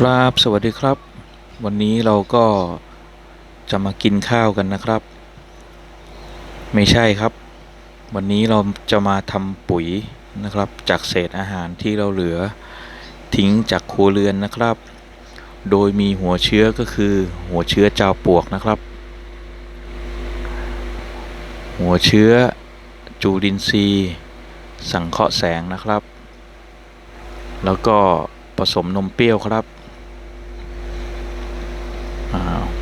ครับสวัสดีครับ วันนี้เราก็จะมากินข้าวกันนะครับ ไม่ใช่ครับ วันนี้เราจะมาทำปุ๋ยนะครับ จากเศษอาหารที่เราเหลือทิ้งจากครัวเรือนนะครับ โดยมีหัวเชื้อก็คือ หัวเชื้อจาวปวกนะครับ หัวเชื้อจูลินทรีย์ สังเคราะห์แสงนะครับ แล้วก็ผสมนมเปรี้ยวครับ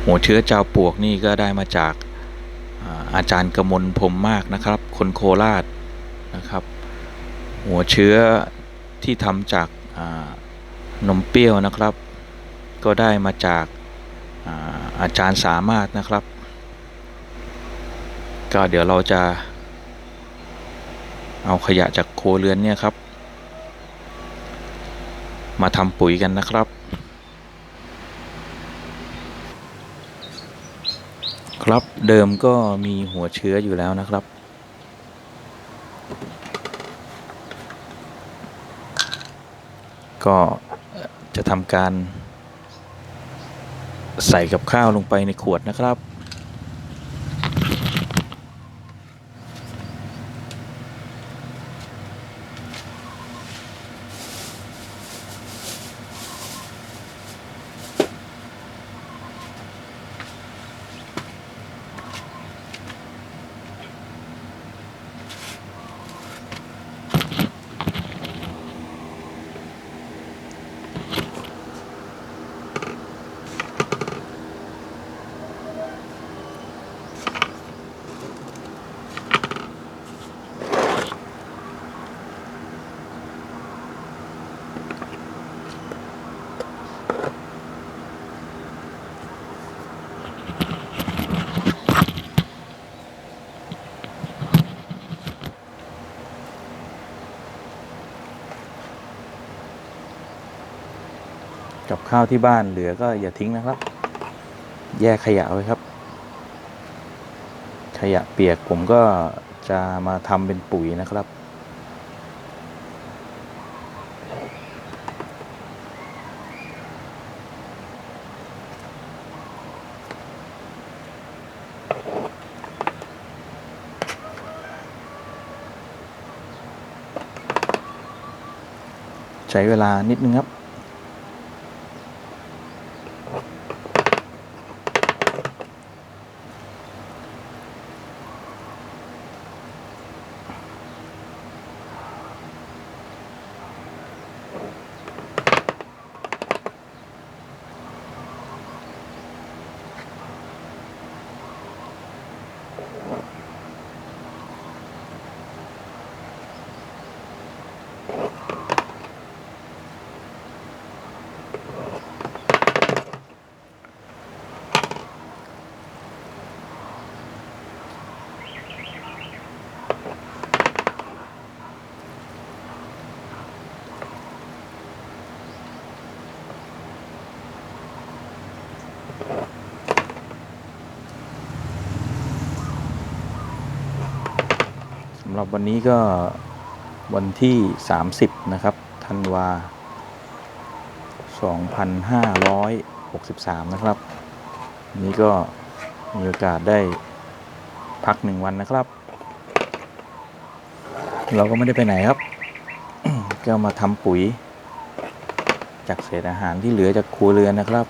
หัวเชื้อจาวปวกนี่ก็ได้มาจากอาจารย์กมลพรมมากนะครับ คนโคราชนะครับ หัวเชื้อที่ทำจากนมเปรี้ยวนะครับ ก็ได้มาจากอาจารย์สามารถนะครับ ก็เดี๋ยวเราจะ เอาขยะจากโคเรือนเนี่ยครับ มาทำปุ๋ยกันนะครับ ครับเดิมก็มีหัวเชื้ออยู่แล้วนะครับ ก็จะทำการใส่กับข้าวลงไปในขวดนะครับ ข้าวที่บ้านเหลือก็อย่าทิ้งนะครับ แยกขยะไว้ครับ ขยะเปียกผมก็จะมาทำเป็นปุ๋ยนะครับใช้เวลานิดนึงครับ ำหรับวันนี้ก็วันที่ 30 นะครับธันวา 2563 นะครับวันนี้ก็มีโอกาสได้พักหนึ่งวันนะครับ เราก็ไม่ได้ไปไหนครับ ก็มาทำปุ๋ย จากเศษอาหารที่เหลือจากครัวเรือนนะครับ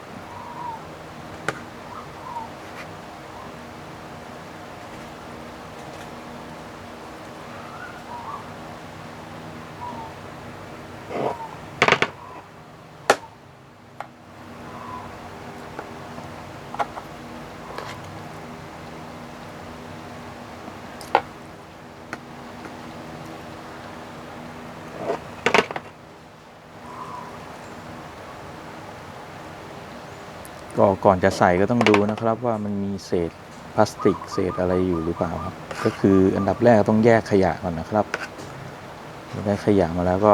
ก็ก่อนจะใส่ก็ต้องดูนะครับว่ามันมีเศษพลาสติกเศษอะไรอยู่หรือเปล่าครับ ก็คืออันดับแรกต้องแยกขยะก่อนนะครับได้ขยะมาแล้วก็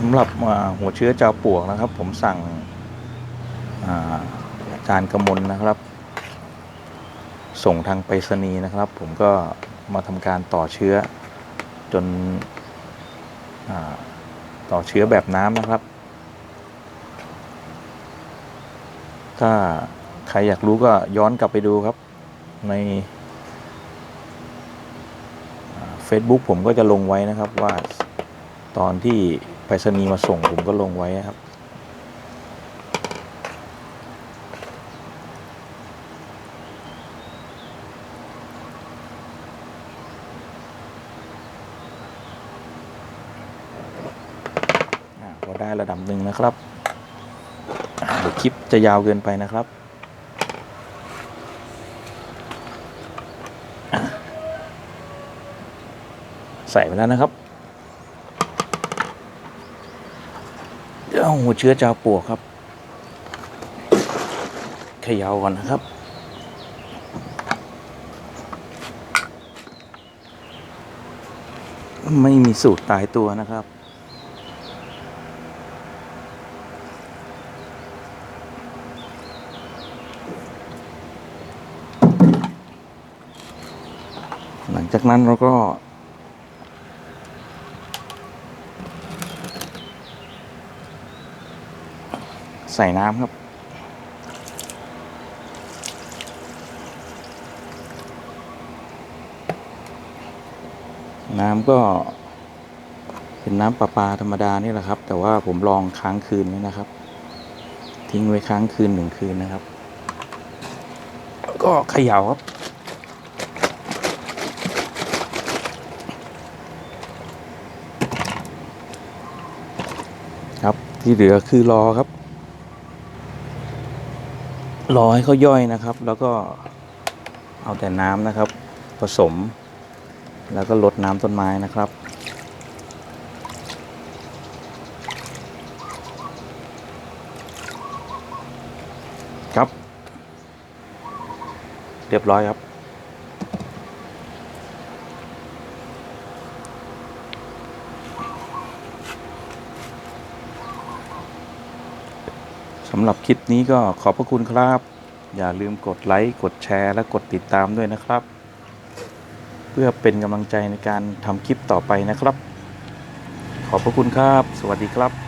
สำหรับหัวเชื้อเจ้าปวกนะครับ ผมสั่งอาจารย์กมลนะครับ ส่งทางไปรษณีย์นะครับ ผมก็มาทำการต่อเชื้อจนอต่อเชื้อแบบน้ำนะครับ ถ้าใครอยากรู้ก็ย้อนกลับไปดูครับ ใน Facebook ผมก็จะลงไว้นะครับว่าตอนที่ ไปรษณีย์มาส่งผมก็ลงไว้ครับ พอได้ระดับหนึ่งนะครับเดี๋ยวคลิปจะยาวเกินไปนะครับใส่ไปแล้วนะครับ เดี๋ยวเอา หัวเชื้อจาวปวกครับเขย่าก่อนนะครับ ไม่มีสูตรตายตัวนะครับหลังจากนั้นเราก็ ใส่น้ำครับ น้ำก็เป็นน้ำประปาธรรมดานี่แหละครับ แต่ว่าผมลองค้างคืนไว้นะครับ ทิ้งไว้ค้างคืนหนึ่งคืนนะครับ ก็เขย่าครับครับที่เหลือคือรอครับ รอให้เขาย่อยนะครับ แล้วก็เอาแต่น้ำนะครับ ผสม แล้วก็ลดน้ำต้นไม้นะครับครับ เรียบร้อยครับ สำหรับคลิปนี้ก็ขอบพระคุณครับ อย่าลืมกดไลค์กดแชร์ และกดติดตามด้วยนะครับ เพื่อเป็นกำลังใจในการทำคลิปต่อไปนะครับ ขอบพระคุณครับ สวัสดีครับ